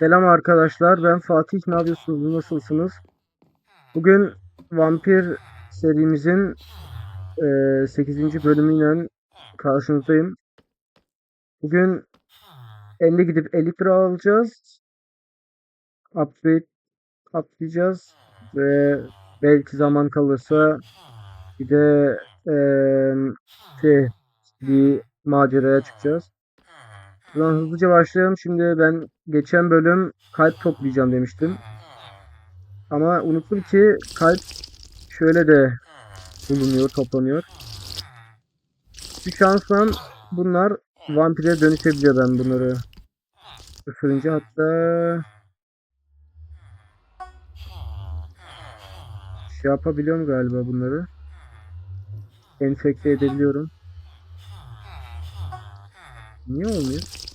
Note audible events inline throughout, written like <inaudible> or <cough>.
Selam arkadaşlar, ben Fatih. Ne yapıyorsunuz? Nasılsınız? Bugün Vampir serimizin eee 8. bölümüyle karşınızdayım. Bugün 50 gidip 50 lira alacağız. Upgrade atlayacağız ve belki zaman kalırsa bir de eee, şey, bir maceraya çıkacağız. Buradan hızlıca başlayalım. Şimdi ben geçen bölüm kalp toplayacağım demiştim. Ama unuttum ki kalp şöyle de bulunuyor, toplanıyor. Bir şansla bunlar vampire dönüşebiliyor ben bunları ısırınca hatta şey yapabiliyorum galiba bunları. Enfekte edebiliyorum. Niye olmuyor?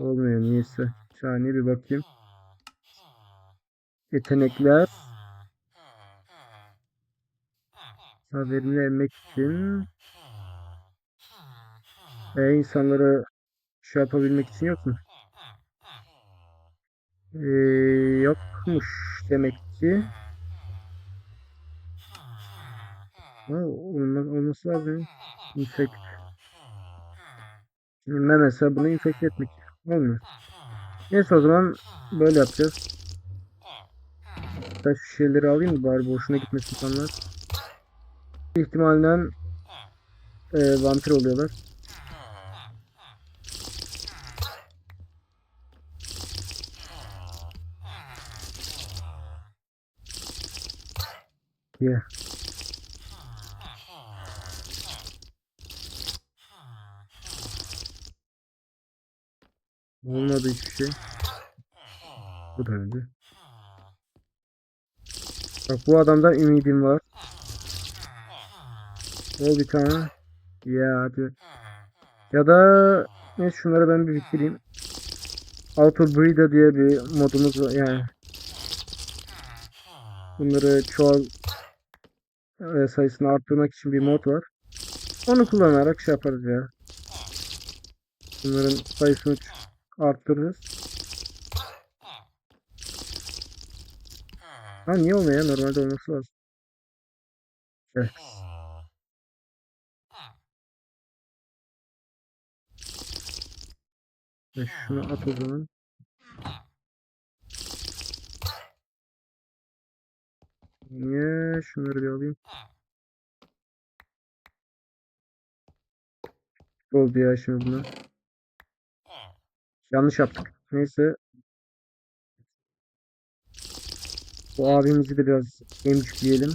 Olmuyor niyeyse. Saniye bir bakayım. Yetenekler. Haberini emmek için. E, insanları şey yapabilmek için yok mu? Ee, yokmuş demek ki. Ha, olma- olması lazım. Infect. Ne mesela bunu infekte etmek olmuyor. Neyse o zaman böyle yapacağız. Ben şu şeyleri alayım da bari boşuna gitmesin insanlar. İhtimalinden e, vampir oluyorlar. Yeah. Olmadı hiçbir şey. Bu da öldü. Bak bu adamdan ümidim var. Ol bir tane. Ya hadi. Ya da neyse şunları ben bir bitireyim. Auto Breeder diye bir modumuz var yani. Bunları çoğal e, sayısını arttırmak için bir mod var. Onu kullanarak şey yaparız ya. Bunların sayısını arttırırız. Ha niye olmuyor ya? Normalde olması lazım. Evet. E, şunu at o zaman. Niye? Şunları bir alayım. Oldu ya şimdi bunu. Yanlış yaptık. Neyse. Bu abimizi de biraz emcikleyelim.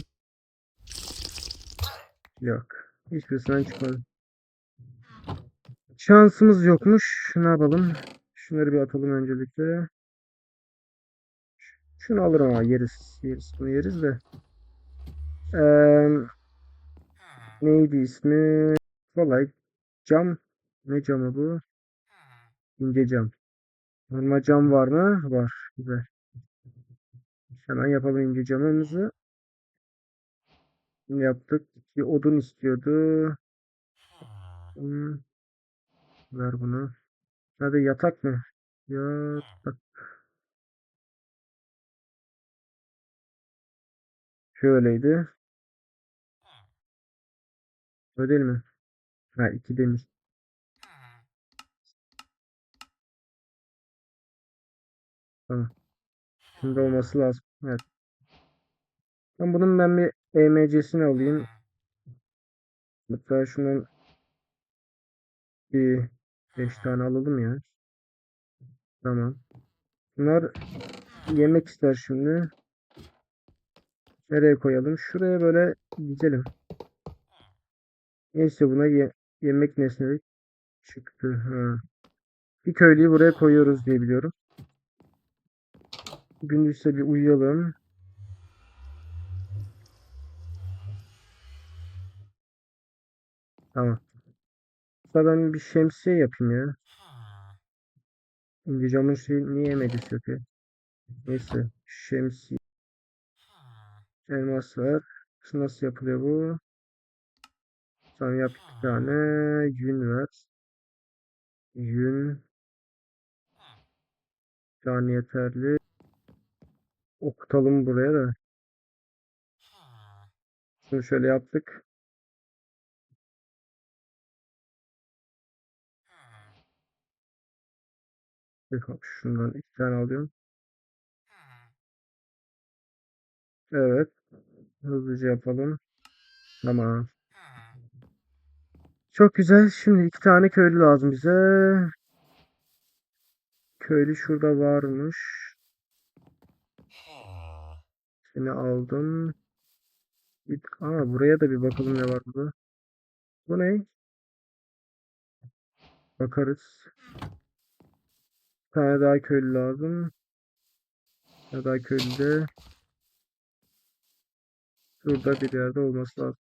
Yok. Hiçbirisinden çıkmadı. Şansımız yokmuş. Ne yapalım? Şunları bir atalım öncelikle. Şunu alırım ama yeriz. Yeriz. Bunu yeriz de. Eee, neydi ismi? Kolay. Cam. Ne camı bu? İnce cam. Normal cam var mı? Var. Güzel. Hemen yapalım ince camımızı. Yaptık. Bir odun istiyordu. Hmm, ver bunu. Hadi yatak mı? Yatak. Şöyleydi. Öyle değil mi? Ha iki demir. Tamam. Şimdi olması lazım. Evet. Ben bunun ben bir EMC'sini alayım. Hatta şundan bir 5 tane alalım ya. Tamam. Bunlar yemek ister şimdi. Nereye koyalım? Şuraya böyle dizelim. Neyse buna ye- yemek nesnelik çıktı. Ha. Bir köylüyü buraya koyuyoruz diye biliyorum. Gündüzse bir uyuyalım. Tamam. Sonra ben bir şemsiye yapayım ya. İnce camın şey niye yemedisi yok ya? Neyse. Şemsiye. Elmas var. Şu Nasıl yapılıyor bu? Sonra yap bir tane. Yün ver. Yün. Bir tane yeterli. Okutalım buraya da. Şunu şöyle yaptık. Bakalım şundan iki tane alıyorum. Evet. Hızlıca yapalım. Tamam. Çok güzel. Şimdi iki tane köylü lazım bize. Köylü şurada varmış. Seni aldım. Bir, aa, buraya da bir bakalım ne var burada. Bu ne? Bakarız. Bir tane daha köylü lazım. Bir tane daha köylü de. Şurada bir yerde olması lazım.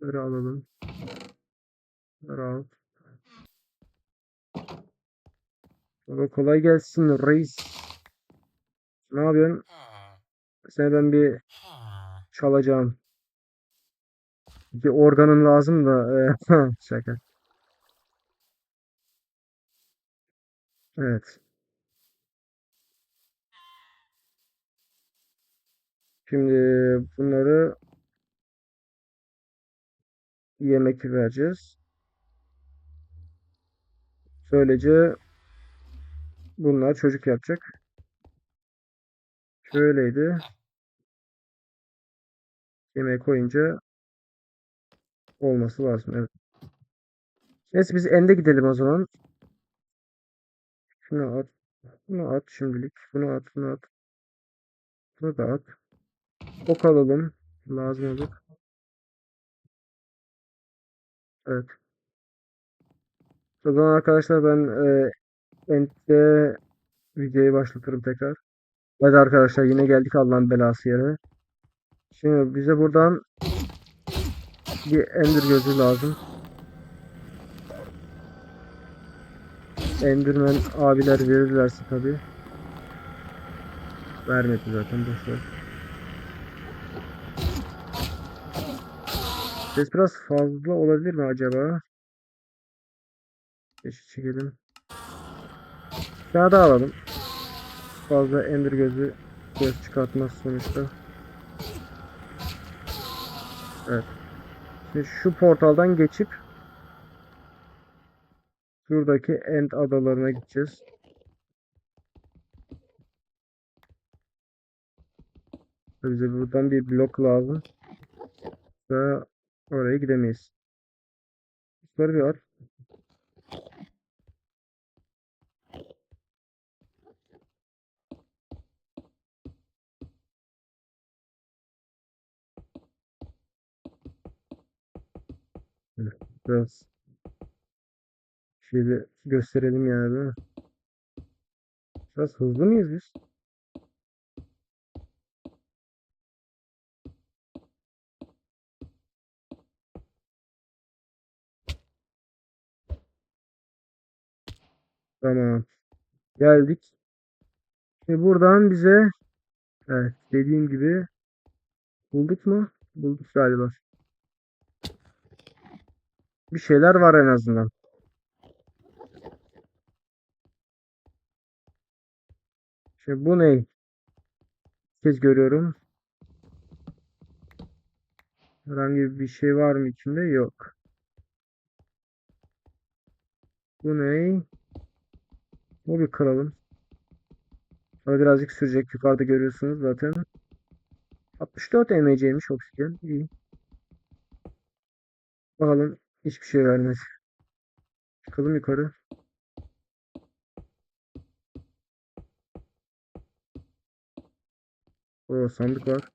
Böyle alalım. Bunları al. Baba kolay gelsin reis. Ne yapıyorsun? Seni ben bir çalacağım. Bir organın lazım da. <laughs> eee, Şaka. Evet. Şimdi bunları yemek vereceğiz. Böylece bunlar çocuk yapacak. Şöyleydi. Yemeğe koyunca olması lazım. Evet. Neyse biz ende gidelim o zaman. Şunu at. Bunu at şimdilik. Bunu at. Bunu at. Bunu da at. Ok alalım. Lazım olur. Evet. O zaman arkadaşlar ben e, end'de videoyu başlatırım tekrar. Hadi arkadaşlar yine geldik Allah'ın belası yere. Şimdi bize buradan bir ender gözü lazım. Enderman abiler verirlerse tabi. Vermedi zaten boşver. Ses biraz fazla olabilir mi acaba? Beşi çekelim. Bir daha alalım. Fazla ender gözü göz çıkartmaz sonuçta. Evet. Şimdi şu portaldan geçip şuradaki end adalarına gideceğiz. Bize buradan bir blok lazım. Ve oraya gidemeyiz. Bunları bir at. Evet, Biraz şeyde gösterelim yani? Biraz hızlı mıyız biz? Tamam. Geldik. Şimdi buradan bize evet dediğim gibi bulduk mu? Bulduk galiba. Bir şeyler var en azından. Şimdi bu ne? Kez görüyorum. Herhangi bir şey var mı içinde? Yok. Bu ne? Bu bir kıralım. Ama birazcık sürecek. Yukarıda görüyorsunuz zaten. 64 emeciymiş oksijen. İyi. Bakalım hiçbir şey vermez. Çıkalım yukarı. O sandık var.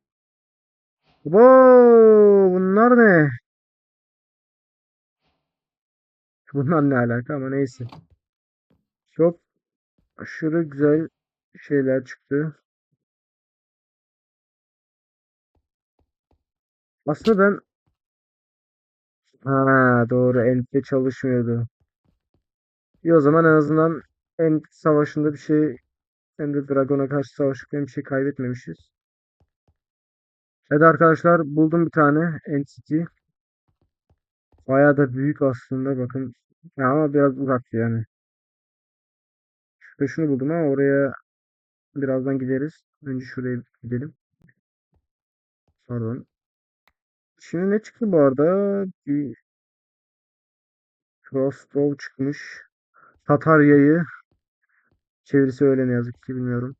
Wow, bunlar ne? <laughs> Bunlar ne alaka ama neyse. Çok aşırı güzel şeyler çıktı. Aslında ben ha doğru Ent'te çalışmıyordu. İyi o zaman en azından Ent savaşında bir şey Ender Dragon'a karşı savaşırken bir şey kaybetmemişiz. Evet arkadaşlar buldum bir tane Entity. Bayağı da büyük aslında bakın. Ya ama biraz uzaktı yani. Şurada şunu buldum ama oraya birazdan gideriz. Önce şuraya gidelim. Pardon. Şimdi ne çıktı bu arada? Bir crossbow çıkmış. Tatar yayı. Çevirisi öyle ne yazık ki bilmiyorum.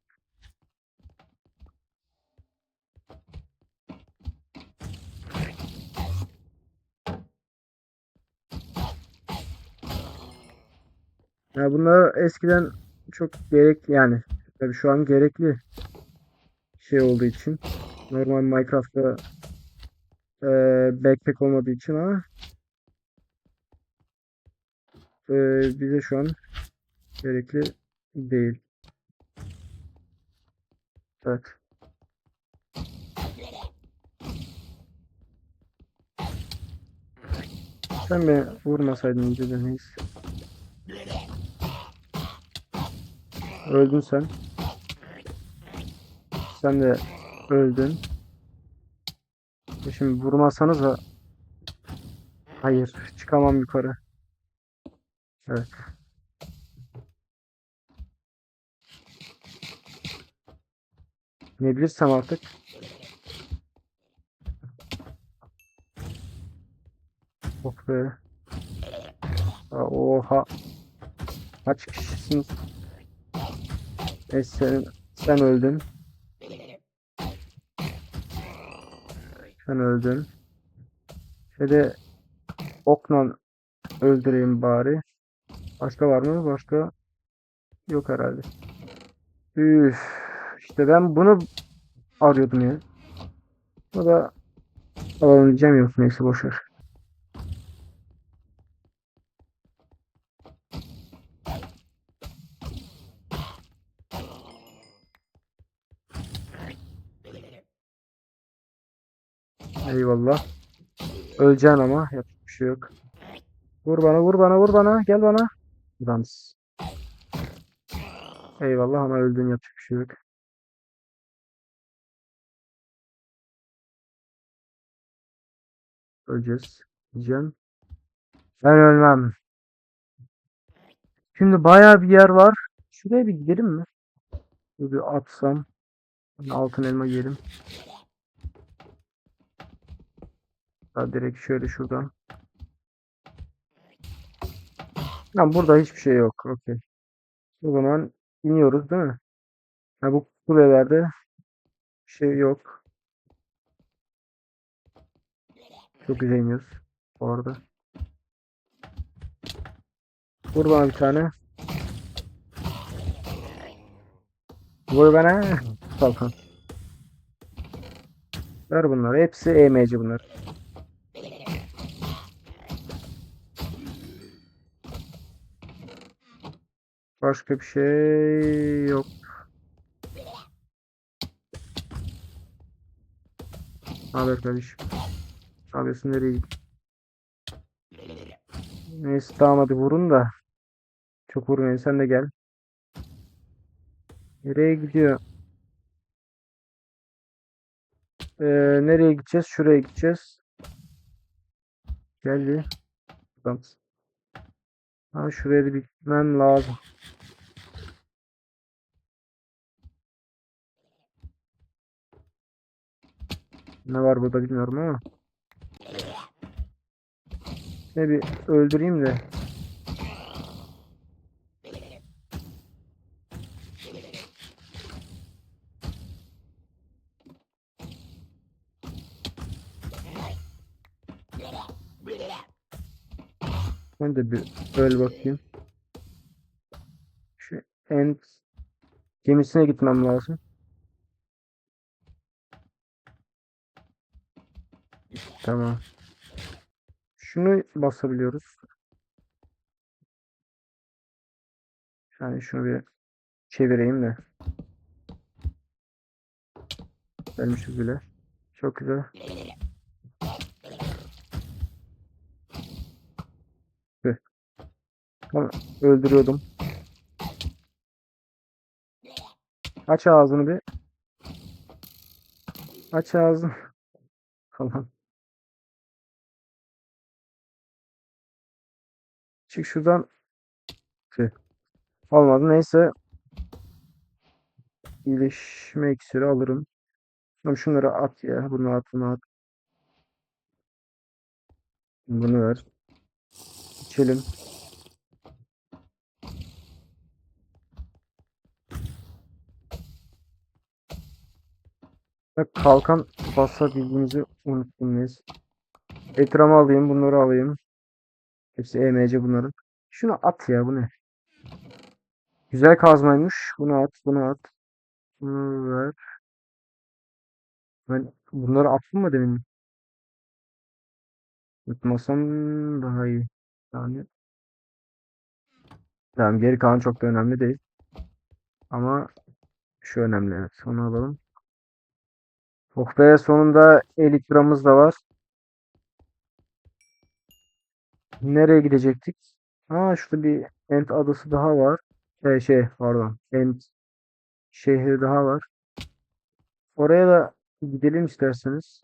Ya bunlar eskiden çok gerek yani tabii şu an gerekli şey olduğu için normal Minecraft'ta eee backpack olmadığı için ama eee, bize şu an gerekli değil. Evet. Sen beni vurmasaydın önce de neyse. Öldün sen. Sen de öldün. Şimdi vurmasanız da hayır çıkamam yukarı. Evet. Ne bilirsem artık. Oh be. Oha. Kaç kişisiniz? E sen, sen öldün. Sen öldün. Şöyle okla öldüreyim bari. Başka var mı? Başka yok herhalde. Üf. İşte ben bunu arıyordum ya. Bu da alalım diyeceğim yok. Neyse boşver. Eyvallah. Öleceksin ama yapacak bir şey yok. Vur bana vur bana vur bana gel bana. Dans. Eyvallah ama öldün yapacak bir şey yok. Öleceğiz. Diyeceğim. Ben ölmem. Şimdi bayağı bir yer var. Şuraya bir gidelim mi? Bir atsam. Altın elma yiyelim. Ha, direkt şöyle şuradan. Lan burada hiçbir şey yok. Okey. O zaman iniyoruz değil mi? Ha, bu kulelerde bir şey yok. Çok güzel iniyoruz. Bu arada. Vur bana bir tane. Vur bana. <laughs> Kalkan. Ver bunları. Hepsi EMC bunlar. Başka bir şey yok. Ne haber kardeşim? Ne yapıyorsun? Nereye gidiyorsun? Neyse tamam hadi vurun da. Çok vurmayın sen de gel. Nereye gidiyor? Ee, nereye gideceğiz? Şuraya gideceğiz. Gel bir. Buradan. Ha şuraya da gitmem lazım. Ne var burada bilmiyorum ama. Ne bir öldüreyim de. Ben de bir öl bakayım. Şu end gemisine gitmem lazım. Tamam. Şunu basabiliyoruz. Yani şunu bir çevireyim de. Gelmişiz bile. Çok güzel. Tamam, öldürüyordum. Aç ağzını bir. Aç ağzını. <laughs> Falan. Çık şuradan. Tüh. Olmadı neyse. iyileşme iksiri alırım. Tamam şunları at ya. Bunu at, bunu at. Bunu ver. İçelim. Kalkan basabildiğimizi unuttum neyse. Ekranı alayım, bunları alayım. Hepsi EMC bunların. Şunu at ya bu ne? Güzel kazmaymış. Bunu at, bunu at. Bunu ver. Ben bunları attım mı demin? Unutmasam daha iyi. Yani tamam geri kalan çok da önemli değil. Ama şu önemli evet. Onu alalım. Oh be sonunda elitramız da var. Nereye gidecektik? Aa şurada bir Ent adası daha var. Ee, şey pardon. Ent şehri daha var. Oraya da gidelim isterseniz.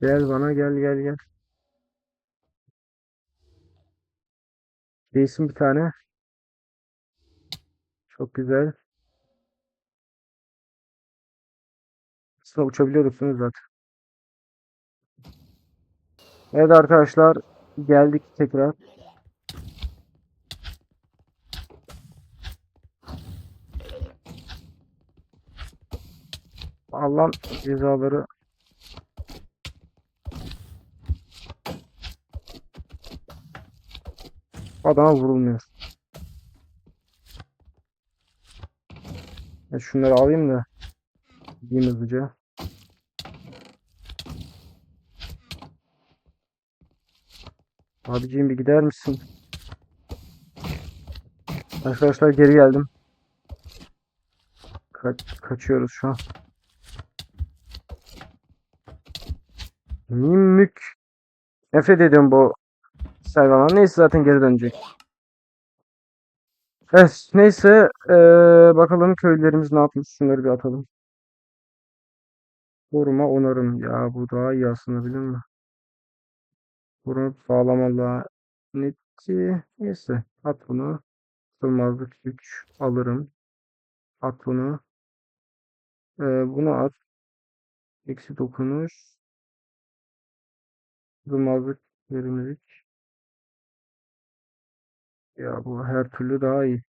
Gel bana gel gel gel. Değilsin bir tane. Çok güzel. Aslında uçabiliyorduk zaten? Evet arkadaşlar geldik tekrar. Allah'ın cezaları. Adama vurulmuyor. Ben şunları alayım da gideyim hızlıca. Abiciğim bir gider misin? Arkadaşlar geri geldim. Ka- kaçıyoruz şu an. Mimik. Nefret ediyorum bu hayvanlar. Neyse zaten geri dönecek. Evet, neyse eee, bakalım köylerimiz ne yapmış. Şunları bir atalım. Koruma onarım. Ya bu daha iyi aslında biliyor musun? Bunu bağlamalı neti. Neyse at bunu. Sığmazlık 3 alırım. At bunu. Eee, bunu at. Eksi dokunuş. Sığmazlık verimlilik. Ya bu her türlü daha iyi.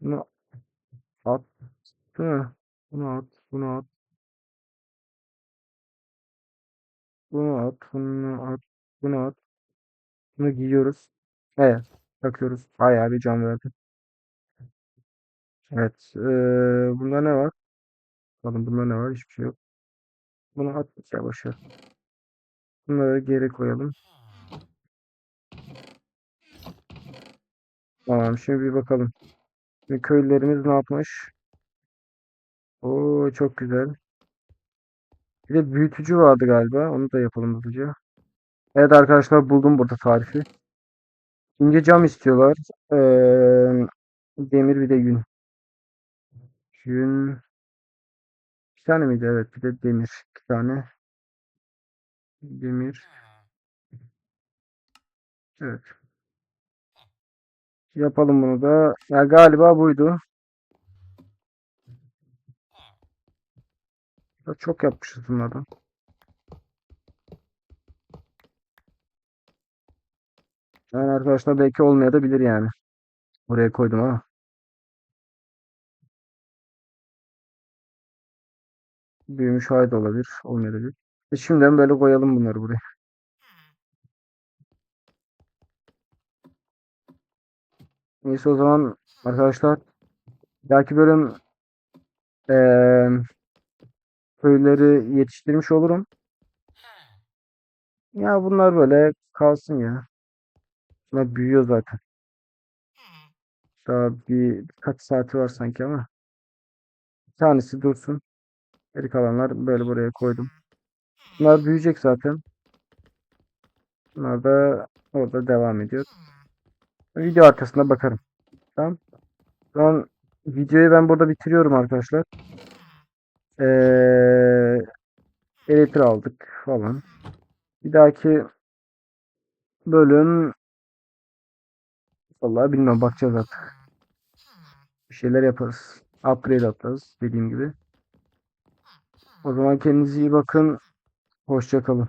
Bunu at. Değil mi? Bunu at. Bunu at. Bunu at. Bunu at. Bunu at. Bunu giyiyoruz. Evet. Takıyoruz. Bayağı bir can verdi. Evet. Eee bunda ne var? Bakalım bunda ne var? Hiçbir şey yok. Bunu at. Ya. Bunları geri koyalım. Tamam. Şimdi bir bakalım. Şimdi köylülerimiz ne yapmış? Oo çok güzel. Bir de büyütücü vardı galiba. Onu da yapalım hızlıca. Evet arkadaşlar buldum burada tarifi. İnce cam istiyorlar. Eee, demir bir de yün. Yün. Bir tane miydi? Evet bir de demir. İki tane. Demir. Evet. Yapalım bunu da. Ya galiba buydu. Çok yapmışız bunlardan. Yani arkadaşlar belki olmayabilir yani. Oraya koydum ama. Büyümüş hali de olabilir. Olmayabilir. E şimdiden böyle koyalım bunları buraya. Neyse o zaman arkadaşlar belki bölüm eee köyleri yetiştirmiş olurum. Ya bunlar böyle kalsın ya. Bunlar büyüyor zaten. Daha bir kaç saati var sanki ama. Bir tanesi dursun. Geri kalanlar böyle buraya koydum. Bunlar büyüyecek zaten. Bunlar da orada devam ediyor. Video arkasında bakarım. Tamam. Şu an videoyu ben burada bitiriyorum arkadaşlar. Ee, elektrik aldık falan. Bir dahaki bölüm vallahi bilmem bakacağız artık. Bir şeyler yaparız. Upgrade atarız dediğim gibi. O zaman kendinize iyi bakın. Hoşça kalın.